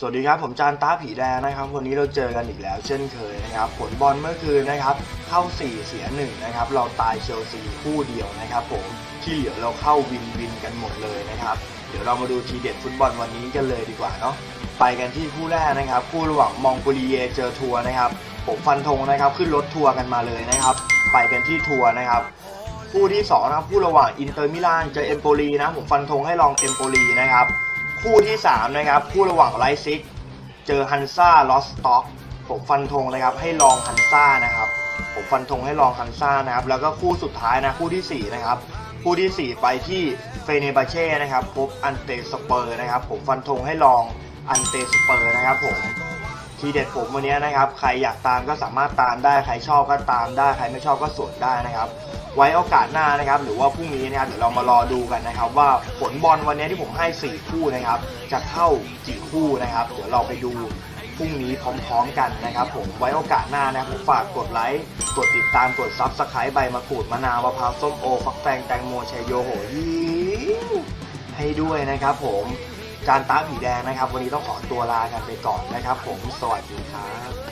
สวัสดีครับ ผมจานต้าผีแดงนะครับ วันนี้เราเจอกันอีกแล้ว เช่นเคยนะครับ ผลบอลเมื่อคืนนะครับ เข้า 4 เสีย1นะครับ เราตายเชลซีคู่เดียวนะครับ ผมที่เหลือเราเข้าวินวินกันหมดเลยนะครับ เดี๋ยวเรามาดูทีเด็ดฟุตบอลวันนี้กันเลยดีกว่าเนาะไปกันที่คู่แรกนะครับ คู่ระหว่างมองโกเลียเจอทัวร์นะครับ ผมฟันธงนะครับ ขึ้นรถทัวร์กันมาเลยนะครับ ไปกันที่ทัวร์นะครับคู่ที่สองนะครับคู่ระหว่างอินเตอร์มิลานเจอเอมโปลีนะผมฟันธงให้ลองเอมโปลีนะครับ คู่ที่สามนะครับ คู่ระหว่างไลซิก เจอฮันซ่าลอสต็อกผมฟันธงนะครับให้ลองฮันซ่านะครับผมฟันธงให้ลองฮันซ่านะครับ แล้วก็คู่สุดท้ายนะคู่ที่สี่นะครับ คู่ที่สี่ไปที่เฟเนบาเช่นะครับพบอันเตสเปอร์นะครับ ผมฟันธงให้ลองอันเตสเปอร์นะครับผม ทีเด็ดผมวันนี้นะครับ ใครอยากตามก็สามารถตามได้ ใครชอบก็ตามได้ ใครไม่ชอบก็สวนได้นะครับ ไว้โอกาสหน้านะครับ หรือว่าพรุ่งนี้นะครับเดี๋ยวเรามารอดูกันนะครับ ว่าผลบอลวันนี้ที่ผมให้ 4 คู่นะครับ จะเข้ากี่คู่นะครับ เดี๋ยวเราไปดูพรุ่งนี้พร้อมๆกันนะครับ ผมไว้โอกาสหน้านะครับผมฝากกดไลค์กดติดตามกดซับสไครต์ใบมะกรูดมะนาวมะพร้าวส้มโอฟักแตงแตงโมชัยโยโหยิ้ให้ด้วยนะครับ ผม จานตาผีแดงนะครับ วันนี้ต้องขอตัวลากันไปก่อนนะครับ ผมสวัสดีครับ